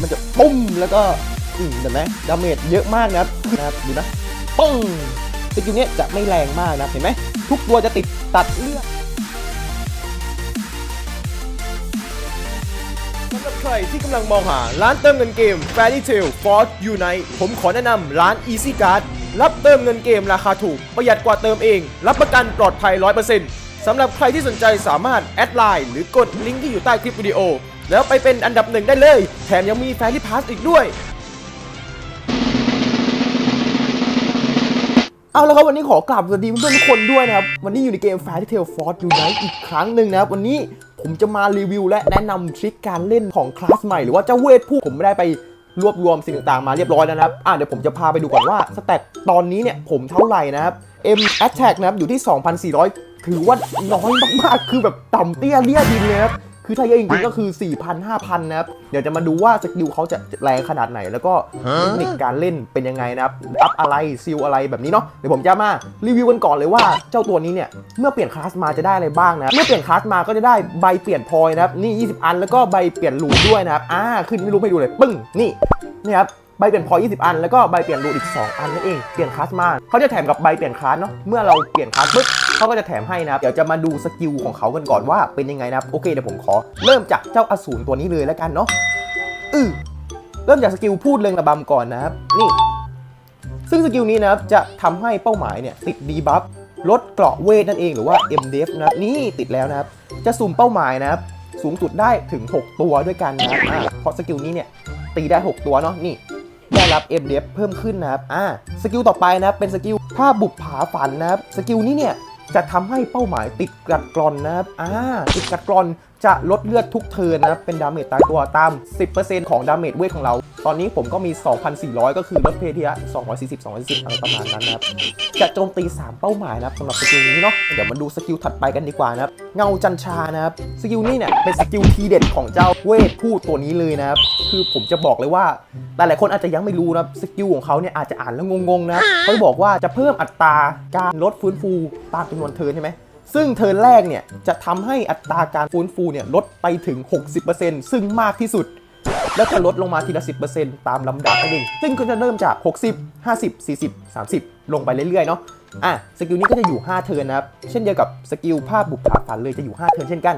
มันจะปุ้มแล้วก็อืมเห็นไหมดาเมจเยอะมากนะครับนะครับดูนะปึ้งสกิลนี้จะไม่แรงมากนะเห็นไหมทุกตัวจะติดตัดเลือดสำหรับใครที่กำลังมองหาร้านเติมเงินเกม Fairy Tail Force Unite ผมขอแนะนำร้าน Easy Card รับเติมเงินเกมราคาถูก ประหยัดกว่าเติมเอง รับประกันปลอดภัย 100%สำหรับใครที่สนใจสามารถแอดไลน์หรือกดลิงก์ที่อยู่ใต้คลิปวิดีโอ แล้วไปเป็นอันดับหนึ่งได้เลย แถมยังมี Fairy Pass อีกด้วย เอาละครับวันนี้ขอกราบสวัสดีเพื่อนๆทุกคนด้วยนะครับ วันนี้อยู่ในเกม Fairy Tail Force Unite อีกครั้งหนึ่งนะครับ วันนี้ผมจะมารีวิวและแนะนำทริคการเล่นของคลาสใหม่หรือว่าเจ้าเวทผู้ผมไม่ได้ไปรวบรวมสิ่งต่างๆมาเรียบร้อยแล้วนะครับ อะเดี๋ยวผมจะพาไปดูก่อนว่าสแตทตอนนี้เนี่ยผมเท่าไหร่นะครับ M Attack นะครับอยู่ที่ 2,400 ถือว่าน้อยมากๆ คือแบบต่ำเตี้ยเลี่ยดินเลยครับ คือถ้าเยอะจริงๆก็คือ 4,000 5,000 นะครับ เดี๋ยวจะมาดูว่าสกิลเขาจะแรงขนาดไหน แล้วก็เทคนิคการเล่นเป็นยังไงนะครับ อัพอะไรซิลอะไรแบบนี้เนาะ เดี๋ยวผมจะมารีวิวกันก่อนเลยว่าเจ้าตัวนี้เนี่ย เมื่อเปลี่ยนคลาสมาจะได้อะไรบ้างนะ เมื่อเปลี่ยนคลาสมาก็จะได้ใบเปลี่ยนพอยต์นะครับ นี่ 20 อัน แล้วก็ใบเปลี่ยนรูนด้วยนะครับ อ่า ขึ้นไม่รู้ไม่ดูเลย ปึ้ง นี่ นี่ครับใบเปลี่ยนพอยต์20 อัน แล้วก็ใบเปลี่ยนรูนอีก 2 อันนั่นเอง เปลี่ยนคลาสมาเขาจะแถมกับใบเปลี่ยนคลาสเนาะ เมื่อเราเปลี่ยนคลาสปุ๊บ เขาก็จะแถมให้นะครับ เดี๋ยวจะมาดูสกิลของเขากันก่อนว่าเป็นยังไงนะครับ โอเคเดี๋ยวผมขอเริ่มจากเจ้าอสูรตัวนี้เลยแล้วกันเนาะอือเริ่มจากสกิลพูดเริงระบำก่อนนะครับ นี่ ซึ่งสกิลนี้นะครับจะทำให้เป้าหมายเนี่ยติดดีบัฟลดเกราะเวทนั่นเองหรือว่า MDF นะนี่ติดแล้วนะครับ จะสุ่มเป้าหมายนะครับ สูงสุดได้ถึง 6 ตัวด้วยกันนะครับอ่าเพราะสกิลนี้เนี่ยตีได้ 6 ตัวเนาะนี่ได้รับ MDF เพิ่มขึ้นนะครับอ่าสกิลต่อไปนะครับเป็นสกิลภาบุปผาฝันนะครับสกิลนี้เนี่ย จะทำให้เป้าหมายติดกัดกรอนนะครับอ่าติดกัดกรอนจะลดเลือดทุกเทินนะครับ เป็นดาเมจตายตัวตาม 10%ของดาเมจเวทของเรา ตอนนี้ผมก็มี 2,400 ก็คือลดเพทีละ240 240อะไรประมาณนั้นนะครับ จะโจมตี 3 เป้าหมายนะครับสำหรับสกิลนี้เนาะ เดี๋ยวมาดูสกิลถัดไปกันดีกว่านะครับ เงาจันชานะครับ สกิลนี้เนี่ยเป็นสกิลทีเด็ดของเจ้าเวทพูดตัวนี้เลยนะครับ คือผมจะบอกเลยว่าหลายๆคนอาจจะยังไม่รู้นะสกิลของเขาเนี่ยอาจจะอ่านแล้วงงๆนะเขาบอกว่าจะเพิ่มอัตราการลดฟื้นฟูตามจำนวนเทิร์นใช่ไหมซึ่งเทิร์นแรกเนี่ยจะทำให้อัตราการฟื้นฟูเนี่ยลดไปถึง 60%ซึ่งมากที่สุด แล้วก็ลดลงมาทีละ 10%ตามลำดับนั่นเองซึ่งก็จะเริ่มจาก 60 50 40 30 ลงไปเรื่อยๆเนาะอะสกิลนี้ก็จะอยู่ 5 เทิร์นนะครับ เช่นเดียวกับสกิลภาพบุปผาฝันเลยจะอยู่ 5 เทิร์นเช่นกัน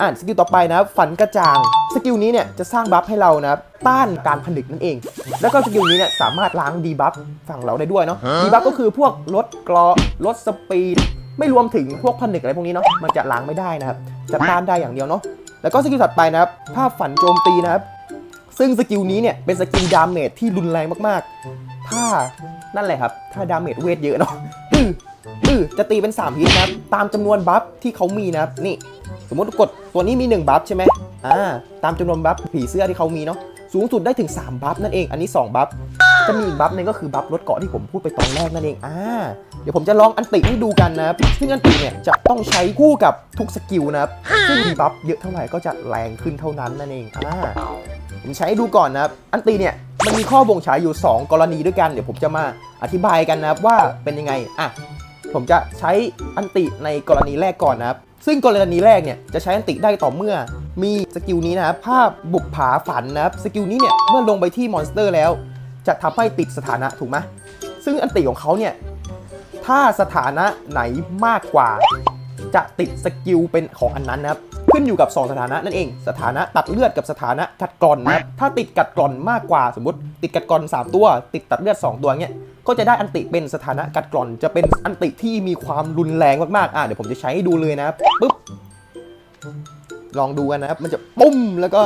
อะสกิลต่อไปนะครับฝันกระจ่าง สกิลนี้เนี่ยจะสร้างบัฟให้เรานะครับต้านการผลึกนั่นเอง แล้วก็สกิลนี้เนี่ยสามารถล้างดีบัฟฝั่งเราได้ด้วยเนาะดีบัฟก็คือพวกลดเกราะลดสปีดไม่รวมถึงพวกผนึกอะไรพวกนี้เนาะมันจะล้างไม่ได้นะครับจะต้านได้อย่างเดียวเนาะแล้วก็สกิลถัดไปนะครับภาพฝันโจมตีนะครับซึ่งสกิลนี้เนี่ยเป็นสกิลดาเมจที่รุนแรงมากๆ ถ้านั่นแหละครับ ถ้าดาเมจเวทเยอะเนาะ อืออือจะตีเป็น 3 ฮิตนะครับ ตามจำนวนบัฟที่เขามีนะครับ นี่ สมมติกดตัวนี้มี 1 บัฟใช่ไหมอ่า ตามจำนวนบัฟผีเสื้อที่เขามีเนาะ สูงสุดได้ถึง 3 บัฟนั่นเอง อันนี้ 2 บัฟ จะมีอีกบัฟหนึงก็คือบัฟลดเกาะที่ผมพูดไปตอนแรกนั่นเอง อ่า เดี๋ยวผมจะลองอันติให้ดูกันนะครับ ซึ่งอันติเนี่ยจะต้องใช้คู่กับทุกสกิลนะครับ ซึ่งมีบัฟเยอะเท่าไหร่ก็จะแรงขึ้นเท่านั้นนั่นเอง อ่า ผมใช้ดูก่อนนะครับ อันตีเนี่ย มันมีข้อบ่งฉายอยู่ 2 กรณีด้วยกัน เดี๋ยวผมจะมาอธิบายกันนะครับว่าเป็นยังไง อะ ผมจะใช้อันติในกรณีแรกก่อนนะครับ ซึ่งกรณีแรกเนี่ยจะใช้อันติได้ต่อเมื่อ มีสกิลนี้นะครับ ภาพบุกผาฝันนะครับ สกิลนี้เนี่ยเมื่อลงไปที่มอนสเตอร์แล้ว จะทำให้ติดสถานะถูกไหมซึ่งอันติของเขาเนี่ย ถ้าสถานะไหนมากกว่า จะติดสกิลเป็นของอันนั้นนะครับขึ้นอยู่กับ 2 สถานะนั่นเอง สถานะตัดเลือดกับสถานะกัดกร่อนนะครับถ้าติดกัดกร่อนมากกว่าสมมติ ติดกัดกร่อน 3 ตัว ติดตัดเลือด 2 ตัวเงี้ยก็จะได้อันติเป็นสถานะกัดกร่อน จะเป็นอันติที่มีความรุนแรงมากๆอะเดี๋ยวผมจะใช้ให้ดูเลยนะปึ๊บลองดูกันนะครับ มันจะปุ้มแล้วก็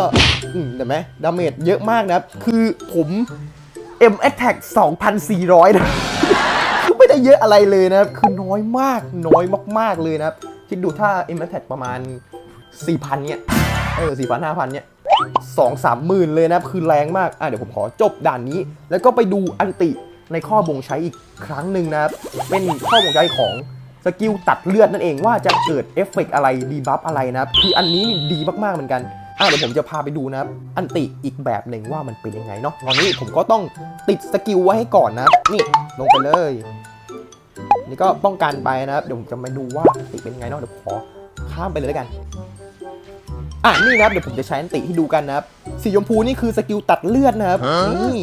อืมเห็นไหมดาเมจเยอะมากนะครับ คือผม M Attack 2,400 นะไม่ได้เยอะอะไรเลยนะครับ คือน้อยมาก น้อยมาก ๆ เลยนะครับ คิดดูถ้า M Attack ประมาณ 4,000 เนี่ย เออ4,000 5,000เนี่ยสองสามหมื่นเลยนะ คือแรงมาก อะเดี๋ยวผมขอจบด่านนี้ แล้วก็ไปดูอันติในข้อบ่งใช้อีกครั้งหนึ่งนะครับ เป็นข้อบ่งใช้ของสกิลตัดเลือดนั่นเองว่าจะเกิดเอฟเฟกต์อะไรดีบัฟอะไรนะครับ คืออันนี้ดีมากๆเหมือนกันอะเดี๋ยวผมจะพาไปดูนะครับ อันติอีกแบบหนึ่งว่ามันเป็นยังไงเนาะตอนนี้ผมก็ต้องติดสกิลไว้ให้ก่อนนะ นี่ลงไปเลย นี่ก็ป้องกันไปนะครับ เดี๋ยวผมจะมาดูว่าอันติเป็นยังไงเนาะเดี๋ยวขอข้ามไปเลยแล้วกัน อะนี่นะครับเดี๋ยวผมจะใช้อันติให้ดูกันนะครับสีชมพูนี่คือสกิลตัดเลือดนะครับนี่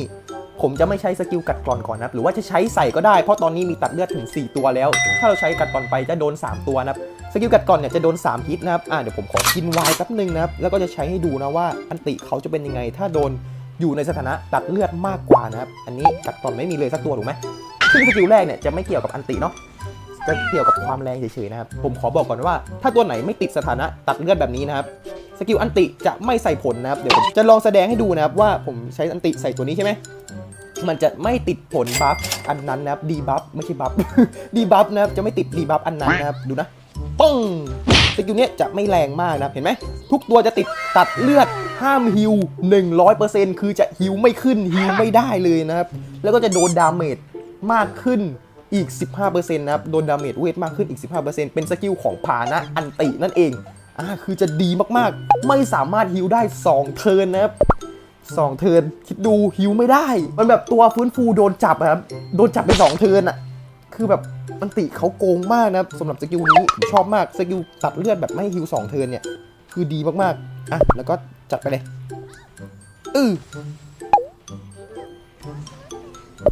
ผมจะไม่ใช้สกิลกัดกร่อนก่อนนะครับหรือว่าจะใช้ใส่ก็ได้ เพราะตอนนี้มีตัดเลือดถึง 4 ตัวแล้ว ถ้าเราใช้กัดกร่อนไปจะโดน 3 ตัวนะครับ สกิลกัดกร่อนเนี่ยจะโดน 3 ฮิตนะครับ อะเดี๋ยวผมขอกินไวน์แป๊บนึงนะครับ แล้วก็จะใช้ให้ดูนะว่าอันติเขาจะเป็นยังไง ถ้าโดนอยู่ในสถานะตัดเลือดมากกว่านะครับ อันนี้กัดกร่อนไม่มีเลยสักตัวถูกไหม ซึ่งสกิลแรกเนี่ยจะไม่เกี่ยวกับอันติเนาะจะเกี่ยวกับความแรงเฉยๆนะครับ ผมขอบอกก่อนว่า ถ้าตัวไหนไม่ติดสถานะตัดเลือดแบบนี้นะครับ สกิลอันติจะไม่ใส่ผลนะครับ เดี๋ยวผมจะลองแสดงให้ดูนะครับว่าผมใช้อันติใส่ตัวนี้ใช่ไหม มันจะไม่ติดผลบัฟอันนั้นนะครับดีบัฟไม่ใช่บัฟดีบัฟนะครับจะไม่ติดดีบัฟอันนั้นนะครับ ดูนะปึ้งสกิลเนี้ยจะไม่แรงมากนะเห็นไหม ทุกตัวจะติดตัดเลือดห้ามฮิว100%คือจะฮิวไม่ขึ้นฮิวไม่ได้เลยนะครับ แล้วก็จะโดนดาเมจ มากขึ้นอีก 15%นะครับ โดนดาเมจเวทมากขึ้นอีก 15%เป็นสกิลของผานะอันตินั่นเองอ่าคือจะดีมากๆ ไม่สามารถฮิวได้ 2 เทิร์นนะครับสองเทิร์นคิดดูฮิวไม่ได้ มันแบบตัวฟื้นฟูโดนจับอะครับ โดนจับไปสองเทิร์นอะคือแบบมันติเขาโกงมากนะครับสำหรับสกิลนี้ชอบมากสกิลตัดเลือดแบบไม่ให้ฮิวสองเทิร์นเนี่ย คือดีมากๆ อะ แล้วก็จัดไปเลยอือ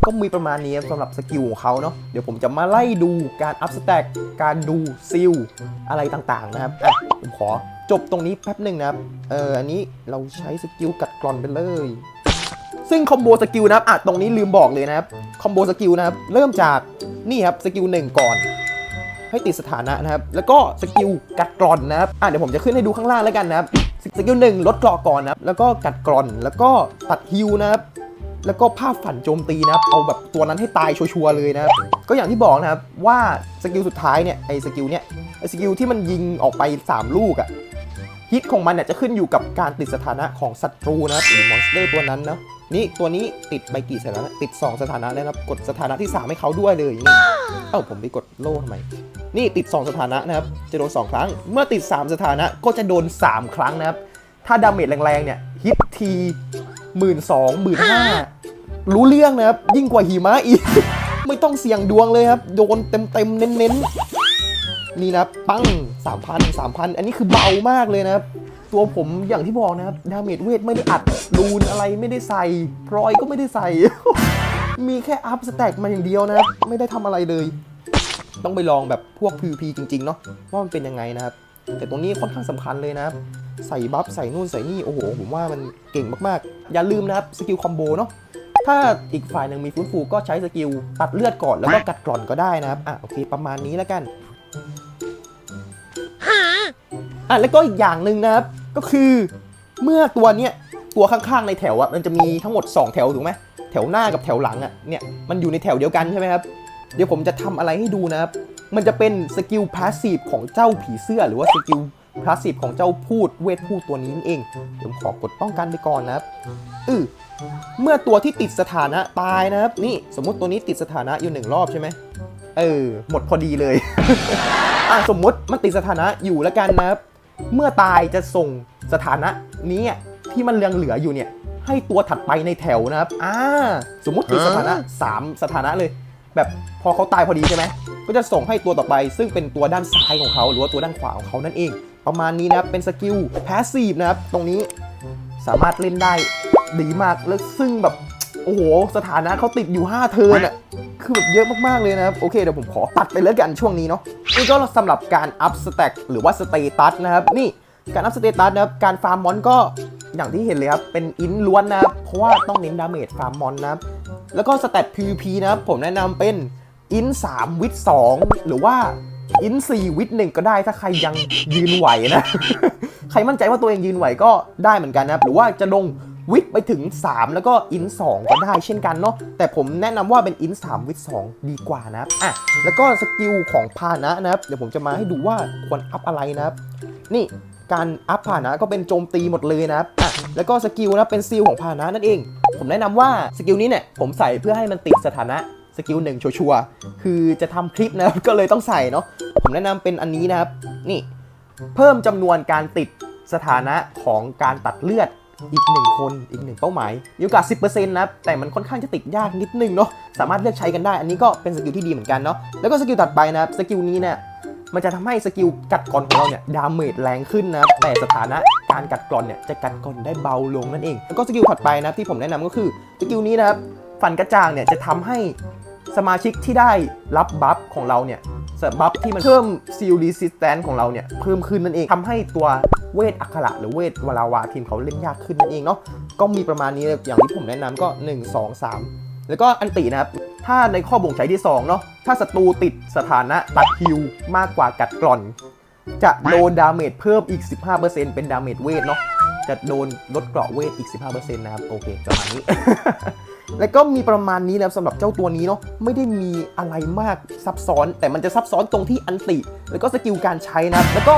ก็มีประมาณนี้สำหรับสกิลของเขาเนาะเดี๋ยวผมจะมาไล่ดูการอัพสแต็กการดูซิลอะไรต่างๆนะครับอะผมขอจบตรงนี้แป๊บหนึ่งนะครับเอออันนี้เราใช้สกิลกัดกร่อนไปเลยซึ่งคอมโบสกิลนะครับอะตรงนี้ลืมบอกเลยนะครับ คอมโบสกิลนะครับ เริ่มจากนี่ครับ สกิลหนึ่งก่อน ให้ติดสถานะนะครับ แล้วก็สกิลกัดกร่อนนะครับ อะเดี๋ยวผมจะขึ้นให้ดูข้างล่างแล้วกันนะครับ สกิลหนึ่งลดเกราะก่อนนะครับ แล้วก็กัดกร่อน แล้วก็ตัดฮิวนะครับ แล้วก็ภาพฝันโจมตีนะครับ เอาแบบตัวนั้นให้ตายชัวร์เลยนะครับ ก็อย่างที่บอกนะครับว่าสกิลสุดท้ายเนี่ยไอ้สกิลเนี่ยไอ้สกิลที่มันยิงออกไป 3 ลูกอะฮิตของมันเนี่ยจะขึ้นอยู่กับการติดสถานะของศัตรูนะครับหรือมอนสเตอร์ตัวนั้นเนาะนี่ตัวนี้ติดไปกี่สถานะติด 2 สถานะแล้วนะครับกดสถานะที่ 3 ให้เขาด้วยเลยนี่เอ้าผมไปกดโล่ทำไมนี่ติด 2 สถานะนะครับจะโดน 2 ครั้ง เมื่อติด 3 สถานะก็จะโดน 3 ครั้งนะครับถ้าดาเมจแรงๆเนี่ยฮิตที หมื่นสองหมื่นห้ารู้เรื่องนะครับ ยิ่งกว่าหิมะอีก ไม่ต้องเสี่ยงดวงเลยครับ โดนเต็มๆเน้นๆนี่นะครับปั้ง3,000 3,000อันนี้คือเบามากเลยนะครับ ตัวผมอย่างที่บอกนะครับ ดาเมจเวทไม่ได้อัดรูนอะไรไม่ได้ใส่พลอยก็ไม่ได้ใส่ มีแค่อัพสแต็กมาอย่างเดียวนะครับ ไม่ได้ทำอะไรเลย ต้องไปลองแบบพวก PVP จริง ๆ เนาะว่ามันเป็นยังไงนะครับ แต่ตรงนี้ค่อนข้างสำคัญเลยนะครับ ใส่บัฟใส่นู่นใส่นี่โอ้โหผมว่ามันเก่งมากๆ อย่าลืมนะครับสกิลคอมโบเนาะถ้าอีกฝ่ายหนึ่งมีฟื้นฟูก็ใช้สกิลตัดเลือดก่อนแล้วก็กัดกร่อนก็ได้นะครับอะโอเคประมาณนี้แล้วกันอะแล้วก็อีกอย่างหนึ่งนะครับก็คือเมื่อตัวเนี้ยตัวข้างๆในแถวอะมันจะมีทั้งหมด 2 แถวถูกไหมแถวหน้ากับแถวหลังอะเนี่ยมันอยู่ในแถวเดียวกันใช่ไหมครับเดี๋ยวผมจะทำอะไรให้ดูนะครับ มันจะเป็นสกิลพาสซีฟของเจ้าผีเสื้อหรือว่าสกิล พาสซีฟของเจ้าพูดเวทพูดตัวนี้นั่นเองเดี๋ยวผมขอกดป้องกันไปก่อนนะครับอือเมื่อตัวที่ติดสถานะตายนะครับ นี่สมมุติตัวนี้ติดสถานะอยู่หนึ่งรอบใช่ไหมเออ หมดพอดีเลย อะสมมุติมันติดสถานะอยู่แล้วกันนะครับ เมื่อตายจะส่งสถานะนี้อะที่มันยังเหลืออยู่เนี่ย ให้ตัวถัดไปในแถวนะครับ อ่า สมมุติติดสถานะ 3 สถานะเลย แบบพอเขาตายพอดีใช่ไหมก็จะส่งให้ตัวต่อไป ซึ่งเป็นตัวด้านซ้ายของเขาหรือว่าตัวด้านขวาของเขานั่นเอง ประมาณนี้นะครับ เป็นสกิลพาสซีฟนะครับ ตรงนี้สามารถเล่นได้ดีมากแล้วซึ่งแบบ โอ้โห สถานะเขาติดอยู่ 5 เทิร์นอะคือแบบเยอะมากๆเลยนะครับ โอเคเดี๋ยวผมขอตัดไปเลยกันช่วงนี้เนาะนี่ก็สำหรับการอัพสแต็กหรือว่าสเตตัสนะครับ นี่การอัพสเตตัสนะครับ การฟาร์มมอนก็อย่างที่เห็นเลยครับ เป็นอินล้วนนะครับ เพราะว่าต้องเน้นดาเมจฟาร์มมอนนะครับ แล้วก็สเตต PVP นะครับ ผมแนะนำเป็นอิน3วิท2หรือว่า อิน4วิท1ก็ได้ถ้าใครยังยืนไหวนะ ใครมั่นใจว่าตัวเองยืนไหวก็ได้เหมือนกันนะหรือว่าจะลงวิทไปถึง 3 แล้วก็อิน 2 ก็ได้เช่นกันเนาะแต่ผมแนะนำว่าเป็นอิน 3 วิท2ดีกว่านะอะแล้วก็สกิลของพานะนะครับเดี๋ยวผมจะมาให้ดูว่าควรอัพอะไรนะครับ นี่การอัพพานะก็เป็นโจมตีหมดเลยนะครับอะแล้วก็สกิลนะเป็นซีลของพานะนั่นเอง ผมแนะนำว่าสกิลนี้เนี่ยผมใส่เพื่อให้มันติดสถานะ สกิลหนึ่งชัวร์ๆคือจะทำคลิปนะครับก็เลยต้องใส่เนาะผมแนะนำเป็นอันนี้นะครับ นี่เพิ่มจำนวนการติดสถานะของการตัดเลือดอีกหนึ่งคนอีกหนึ่งเป้าหมายมีโอกาส 10%นะครับแต่มันค่อนข้างจะติดยากนิดนึงเนาะสามารถเลือกใช้กันได้ อันนี้ก็เป็นสกิลที่ดีเหมือนกันเนาะแล้วก็สกิลตัดไปนะครับสกิลนี้เนี่ยมันจะทำให้สกิลกัดกร่อนของเราเนี่ยดาเมจแรงขึ้นนะแต่สถานะการกัดกร่อนเนี่ยจะกัดกร่อนได้เบาลงนั่นเอง แล้วก็สกิลถัดไปนะครับที่ผมแนะนำก็คือสกิลนี้นะครับฟันกระจ่างเนี่ยจะทำให้ สมาชิกที่ได้รับบัฟของเราเนี่ยบัฟที่มันเพิ่มซีล r ิสแตนของเราเนี่ยเพิ่มขึ้นนั่นเองทำให้ตัวเวทอัคระหรือเวทวลาวาทีมเขาเล่นยากขึ้นนั่นเองเนาะก็มีประมาณนี้อย่างที่ผมแนะนำก็ 1 2 3 แล้วก็อันตินะครับถ้าในข้อบ่งใช้ที่ 2 เนาะถ้าศัตรูติดสถานะตัดฮิวมากกว่ากัดกร่อน จะโดนดาเมจเพิ่มอีก 15%เป็นดาเมจเวทเนาะ จะโดนลดเกราะเวทอีก 15%นะครับ โอเค ประมาณนี้ แล้วก็มีประมาณนี้นะครับสำหรับเจ้าตัวนี้เนาะไม่ได้มีอะไรมากซับซ้อน แต่มันจะซับซ้อนตรงที่อันติ แล้วก็สกิลการใช้นะครับแล้วก็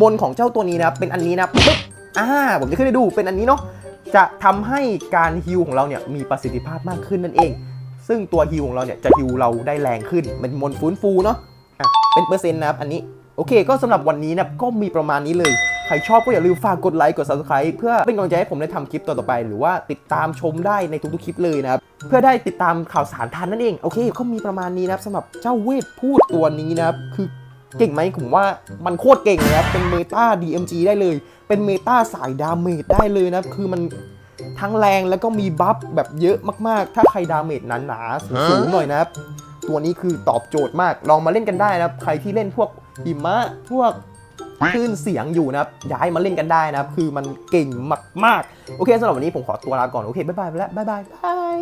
มนของเจ้าตัวนี้นะครับเป็นอันนี้นะปึ๊บอ่าผมจะขึ้นให้ดูเป็นอันนี้เนาะจะทำให้การฮิวของเราเนี่ยมีประสิทธิภาพมากขึ้นนั่นเอง ซึ่งตัวฮิวของเราเนี่ยจะฮิวเราได้แรงขึ้นเป็นมนฟื้นฟูเนาะอะเป็นเปอร์เซ็นต์นะครับอันนี้โอเค ก็สำหรับวันนี้นะก็มีประมาณนี้เลย ใครชอบก็อย่าลืมฝากกดไลค์กด subscribe เพื่อเป็นกำลังใจให้ผมได้ทำคลิปต่อๆไป หรือว่าติดตามชมได้ในทุกๆคลิปเลยนะครับเพื่อได้ติดตามข่าวสารทันนั่นเองโอเคก็มีประมาณนี้นะครับสำหรับเจ้าเวทพูดตัวนี้นะครับคือเก่งไหมผมว่ามันโคตรเก่งเลยครับเป็นเมตา DMG ได้เลย เป็นเมตาสายดาเมจได้เลยนะคือมันทั้งแรงแล้วก็มีบัฟแบบเยอะมากๆ ถ้าใครดาเมจหนาๆสูงๆหน่อยนะครับ ตัวนี้คือตอบโจทย์มาก ลองมาเล่นกันได้นะครับ ใครที่เล่นพวกหิมะ พวก คลื่นเสียงอยู่นะครับย้ายมาเล่นกันได้นะครับคือมันเก่งมากๆ โอเคสำหรับวันนี้ผมขอตัวลาก่อนโอเคบ๊ายบายไปแล้วบ๊ายบายบาย